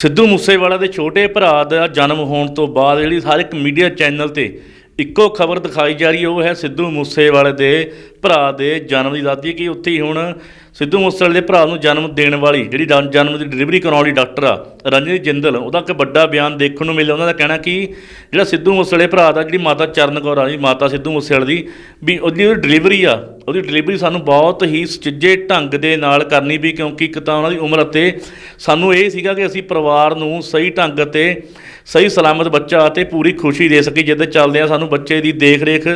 ਸਿੱਧੂ ਮੂਸੇਵਾਲਾ ਦੇ ਛੋਟੇ ਭਰਾ ਦਾ ਜਨਮ ਹੋਣ ਤੋਂ ਬਾਅਦ ਜਿਹੜੀ ਹਰ ਇੱਕ ਮੀਡੀਆ ਚੈਨਲ ਤੇ ਇੱਕੋ ਖਬਰ ਦਿਖਾਈ ਜਾ ਰਹੀ ਹੈ, ਉਹ ਹੈ ਸਿੱਧੂ ਮੂਸੇਵਾਲੇ ਦੇ ਭਰਾ ਦੇ ਜਨਮ ਦੀ ਦੱਸਦੀ ਕਿ ਉੱਥੇ ਹੀ ਹੁਣ ਸਿੱਧੂ ਮੂਸੇਵਾਲੇ ਦੇ ਭਰਾ ਨੂੰ ਜਨਮ ਦੇਣ ਵਾਲੀ ਜਿਹੜੀ ਰਨ- ਜਨਮ ਦੀ ਡਿਲੀਵਰੀ ਕਰਾਉਣ ਵਾਲੀ ਡਾਕਟਰ ਆ, ਰਣਜੀਤ ਜਿੰਦਲ, ਉਹਦਾ ਇੱਕ ਵੱਡਾ ਬਿਆਨ ਦੇਖਣ ਨੂੰ ਮਿਲਿਆ, ਉਹਨਾਂ ਦਾ ਕਹਿਣਾ ਕਿ ਜਿਹੜਾ ਸਿੱਧੂ ਮੂਸੇਵਾਲੇ ਭਰਾ ਦਾ ਜਿਹੜੀ ਮਾਤਾ ਚਰਨ ਕੌਰ ਆ ਜੀ ਮਾਤਾ ਸਿੱਧੂ ਮੂਸੇਵਾਲੇ ਦੀ, ਵੀ ਉਹਦੀ ਜਿਹੜੀ ਡਿਲੀਵਰੀ ਆ, ਉਹਦੀ ਡਿਲੀਵਰੀ ਸਾਨੂੰ ਬਹੁਤ ਹੀ ਸੁਚੱਜੇ ਢੰਗ ਦੇ ਨਾਲ ਕਰਨੀ ਵੀ, ਕਿਉਂਕਿ ਇੱਕ ਤਾਂ ਉਹਨਾਂ ਦੀ ਉਮਰ ਅਤੇ ਸਾਨੂੰ ਇਹ ਸੀਗਾ ਕਿ ਅਸੀਂ ਪਰਿਵਾਰ ਨੂੰ ਸਹੀ ਢੰਗ ਅਤੇ ਸਹੀ ਸਲਾਮਤ ਬੱਚਾ ਅਤੇ ਪੂਰੀ ਖੁਸ਼ੀ ਦੇ ਸਕੀਏ, ਜਿਹਦੇ ਚੱਲਦੇ ਆ ਸਾਨੂੰ ਬੱਚੇ ਦੀ ਦੇਖ ਰੇਖ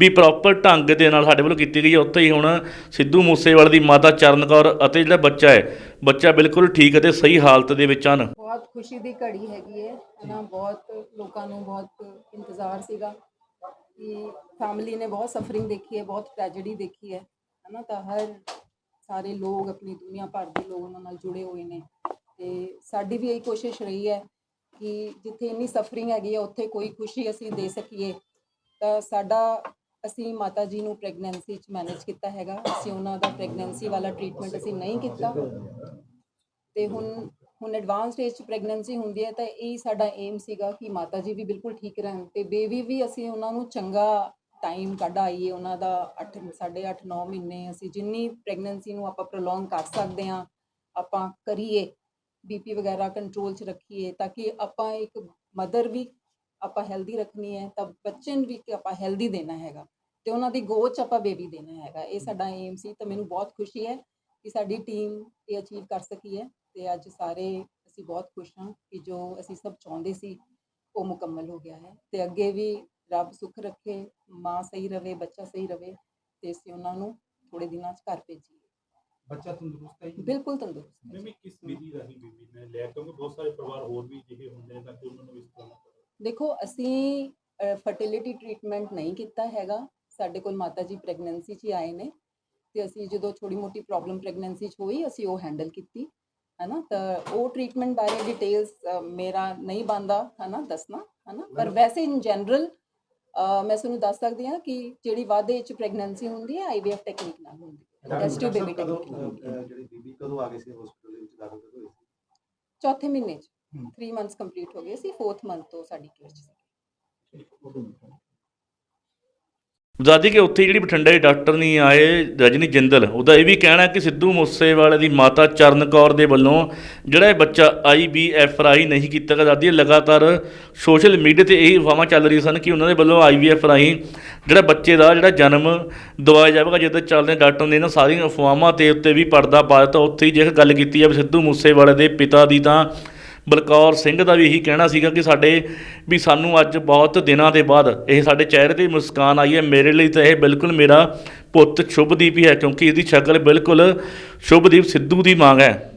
ਵੀ ਪ੍ਰੋਪਰ ਢੰਗ ਦੇ ਨਾਲ ਸਾਡੇ ਵੱਲੋਂ ਕੀਤੀ ਕੀਤੀ ਗਈ ਹੈ, ਉੱਥੇ ਹੀ ਹੁਣ ਸਿੱਧੂ ਮੂਸੇਵਾਲੇ ਦੀ ਮਾਤਾ ਚਰਨ ਅਤੇ ਜਿਹੜਾ ਬੱਚਾ ਹੈ, ਬੱਚਾ ਬਿਲਕੁਲ ਠੀਕ ਅਤੇ ਸਹੀ ਹਾਲਤ ਦੇ ਵਿੱਚ ਹਨ। ਬਹੁਤ ਖੁਸ਼ੀ ਦੀ ਘੜੀ ਹੈਗੀ ਹੈ। ਹਨਾ, ਬਹੁਤ ਲੋਕਾਂ ਨੂੰ ਬਹੁਤ ਇੰਤਜ਼ਾਰ ਸੀਗਾ ਕਿ ਫੈਮਿਲੀ ਨੇ ਬਹੁਤ ਸਫਰਿੰਗ ਦੇਖੀ ਹੈ, ਬਹੁਤ ਟ੍ਰੈਜੇਡੀ ਦੇਖੀ ਹੈ। ਹਨਾ, ਤਾਂ ਹਰ ਸਾਰੇ ਲੋਕ, ਆਪਣੀ ਦੁਨੀਆ ਭਰ ਦੇ ਲੋਕ ਉਹਨਾਂ ਨਾਲ ਜੁੜੇ ਹੋਏ ਨੇ। ਤੇ ਸਾਡੀ ਵੀ ਇਹੀ ਕੋਸ਼ਿਸ਼ ਰਹੀ ਹੈ ਕਿ ਜਿੱਥੇ ਇੰਨੀ ਸਫਰਿੰਗ ਹੈਗੀ ਹੈ, ਉੱਥੇ ਕੋਈ ਖੁਸ਼ੀ ਅਸੀਂ ਦੇ ਸਕੀਏ। ਤਾਂ ਸਾਡਾ ਅਸੀਂ ਮਾਤਾ ਜੀ ਨੂੰ ਪ੍ਰੈਗਨੈਂਸੀ ਚ ਮੈਨੇਜ ਕੀਤਾ ਹੈਗਾ। ਅਸੀਂ ਉਹਨਾਂ ਦਾ ਪ੍ਰੈਗਨੈਂਸੀ ਵਾਲਾ ਟ੍ਰੀਟਮੈਂਟ ਅਸੀਂ ਨਹੀਂ ਕੀਤਾ। ਤੇ ਹੁਣ ਹੁਣ ਐਡਵਾਂਸ ਸਟੇਜ 'ਚ ਪ੍ਰੈਗਨੈਂਸੀ ਹੁੰਦੀ ਹੈ ਤਾਂ ਇਹ ਸਾਡਾ ਏਮ ਸੀਗਾ ਕਿ ਮਾਤਾ ਜੀ ਵੀ ਬਿਲਕੁਲ ਠੀਕ ਰਹਿਣ ਤੇ ਬੇਬੀ ਵੀ ਅਸੀਂ ਉਹਨਾਂ ਨੂੰ ਚੰਗਾ ਟਾਈਮ ਕੱਢ ਆਈਏ। ਉਹਨਾਂ ਦਾ 8 ਸਾਢੇ 8 9 ਮਹੀਨੇ ਅਸੀਂ ਜਿੰਨੀ ਪ੍ਰੈਗਨੈਂਸੀ ਨੂੰ ਆਪਾਂ ਪ੍ਰੋਲੋਂਗ ਕਰ ਸਕਦੇ ਹਾਂ, ਆਪਾਂ ਕਰੀਏ ਬੀਪੀ ਵਗੈਰਾ ਕੰਟਰੋਲ 'ਚ ਰੱਖੀਏ ਤਾਂ ਕਿ ਆਪਾਂ ਇੱਕ ਮਦਰ ਵੀ ਆਪਾਂ ਹੈਲਦੀ ਰੱਖਣੀ ਹੈ ਤਾਂ ਬੱਚੇ ਨੂੰ ਵੀ ਆਪਾਂ ਹੈਲਦੀ ਦੇਣਾ ਹੈਗਾ ਤੇ ਉਹਨਾਂ ਦੀ ਗੋਦ 'ਚ ਆਪਾਂ ਬੇਬੀ ਦੇਣਾ ਹੈਗਾ। ਇਹ ਸਾਡਾ ਏਮ ਸੀ ਤਾਂ ਮੈਨੂੰ ਬਹੁਤ ਖੁਸ਼ੀ ਹੈ ਕਿ ਸਾਡੀ ਟੀਮ ਇਹ ਅਚੀਵ ਕਰ ਸਕੀ ਹੈ ਤੇ ਅੱਜ ਸਾਰੇ ਅਸੀਂ ਬਹੁਤ ਖੁਸ਼ ਹਾਂ ਕਿ ਜੋ ਅਸੀਂ ਸਭ ਚਾਹੁੰਦੇ ਸੀ ਉਹ ਮੁਕੰਮਲ ਹੋ ਗਿਆ ਹੈ। ਤੇ ਅੱਗੇ ਵੀ ਰੱਬ ਸੁੱਖ ਰੱਖੇ ਮਾਂ ਸਹੀ ਰਵੇ ਬੱਚਾ ਸਹੀ ਰਵੇ ਤੇ ਅਸੀਂ ਉਹਨਾਂ ਨੂੰ ਥੋੜੇ ਦਿਨਾਂ 'ਚ ਘਰ ਭੇਜੀਏ। ਬੱਚਾ ਤੰਦਰੁਸਤ ਹੈ ਬਿਲਕੁਲ ਤੰਦਰੁਸਤ ਹੈ ਮੈਂ ਵੀ ਕਿਸ ਵਿਧੀ ਰਾਹੀਂ ਬੀਬੀ ਨੇ ਲਿਆ ਕਿਉਂਕਿ ਬਹੁਤ ਸਾਰੇ ਪਰਿਵਾਰ ਹੋਰ ਵੀ ਜਿਹੇ ਹੁੰਦੇ ਨੇ ਤਾਂ ਕਿ ਉਹਨਾਂ ਨੂੰ ਵੀ ਇਸ ਦੇਖੋ ਅਸੀਂ ਫਰਟੀਲਿਟੀ ਟ੍ਰੀਟਮੈਂਟ ਨਹੀਂ ਕੀਤਾ ਹੈਗਾ। ਸਾਡੇ ਕੋਲ ਮਾਤਾ ਜੀ ਪ੍ਰੈਗਨੈਂਸੀ 'ਚ ਆਏ ਨੇ। ਤੇ ਅਸੀਂ ਜਦੋਂ ਥੋੜੀ ਮੋਟੀ ਪ੍ਰੋਬਲਮ ਪ੍ਰੈਗਨੈਂਸੀ 'ਚ ਹੋਈ ਅਸੀਂ ਉਹ ਹੈਂਡਲ ਕੀਤੀ ਹੈਨਾ? ਤਾਂ ਉਹ ਟ੍ਰੀਟਮੈਂਟ ਬਾਰੇ ਡਿਟੇਲਸ ਮੇਰਾ ਨਹੀਂ ਬੰਦਾ ਹੈਨਾ? ਦੱਸਣਾ ਹੈਨਾ? ਪਰ ਵੈਸੇ ਇਨ ਜਨਰਲ ਮੈਂ ਤੁਹਾਨੂੰ ਦੱਸ ਸਕਦੀ ਹਾਂ ਕਿ ਜਿਹੜੀ ਵਾਧੇ 'ਚ ਪ੍ਰੈਗਨੈਂਸੀ ਹੁੰਦੀ ਹੈ ਆਈਵੀਐਫ ਟੈਕਨੀਕ ਨਾਲ ਹੁੰਦੀ ਹੈ। ਟੈਸਟ ਟਿਊਬ ਬੇਬੀ ਟੈਕਨੀਕ ਜਿਹੜੀ ਬੀਬੀ ਕਦੋਂ ਆ ਗਈ ਸੀ ਹਸਪੀਟਲ ਦੇ ਵਿੱਚ ਦਾਖਲ ਕਦੋਂ ਹੋਈ ਸੀ? ਚੌਥੇ ਮਹੀਨੇ 'ਚ। 3 ਮੰਥਸ ਕੰਪਲੀਟ ਹੋ ਗਏ ਸੀ 4th ਮੰਥ ਤੋਂ ਸਾਡੀ ਕੇਅਰ 'ਚ ਸੀ ਦਾਦੀ ਕਿ ਉੱਥੇ ਜਿਹੜੀ ਬਠਿੰਡੇ ਦੇ ਡਾਕਟਰ ਨਹੀਂ ਆਏ ਰਜਨੀ ਜਿੰਦਲ ਉਹਦਾ ਇਹ ਵੀ ਕਹਿਣਾ ਕਿ ਸਿੱਧੂ ਮੂਸੇਵਾਲੇ ਦੀ ਮਾਤਾ ਚਰਨ ਕੌਰ ਦੇ ਵੱਲੋਂ ਜਿਹੜਾ ਇਹ ਬੱਚਾ ਆਈਵੀਐਫ ਰਾਹੀਂ ਨਹੀਂ ਕੀਤਾ ਗਿਆ ਦਾਦੀ ਇਹ ਲਗਾਤਾਰ ਸੋਸ਼ਲ ਮੀਡੀਆ ਤੇ ਇਹ ਅਫਵਾਹਾਂ ਚੱਲ ਰਹੀਆਂ ਸਨ ਕਿ ਉਹਨਾਂ ਦੇ ਵੱਲੋਂ ਆਈਵੀਐਫ ਰਾਹੀਂ ਜਿਹੜਾ ਬੱਚੇ ਦਾ ਜਿਹੜਾ ਜਨਮ ਦਵਾਇਆ ਜਾਵੇਗਾ ਜਦੋਂ ਚੱਲਦੇ ਡਾਕਟਰ ਨੇ ਇਹਨਾਂ ਸਾਰੀਆਂ ਅਫਵਾਹਾਂ ਤੇ ਉੱਤੇ ਵੀ ਪਰਦਾ ਪਾ ਦਿੱਤਾ। ਉੱਥੇ ਹੀ ਜੇ ਗੱਲ ਕੀਤੀ ਜਾਵੇ ਸਿੱਧੂ ਮੂਸੇਵਾਲੇ ਦੇ ਪਿਤਾ ਦੀ ਤਾਂ ਬਲਕੌਰ ਸਿੰਘ ਦਾ ਵੀ ਇਹੀ ਕਹਿਣਾ ਸੀਗਾ ਕਿ ਸਾਡੇ ਵੀ ਸਾਨੂੰ ਅੱਜ ਬਹੁਤ ਦਿਨਾਂ ਦੇ ਬਾਅਦ ਇਹ ਸਾਡੇ ਚਿਹਰੇ ਤੇ ਮੁਸਕਾਨ ਆਈ ਹੈ। ਮੇਰੇ ਲਈ ਤਾਂ ਇਹ ਬਿਲਕੁਲ ਮੇਰਾ ਪੁੱਤ ਸ਼ੁਭਦੀਪ ਹੀ ਹੈ, ਕਿਉਂਕਿ ਇਹਦੀ ਸ਼ਕਲ ਬਿਲਕੁਲ ਸ਼ੁਭਦੀਪ ਸਿੱਧੂ ਦੀ ਮਾਂ ਹੈ।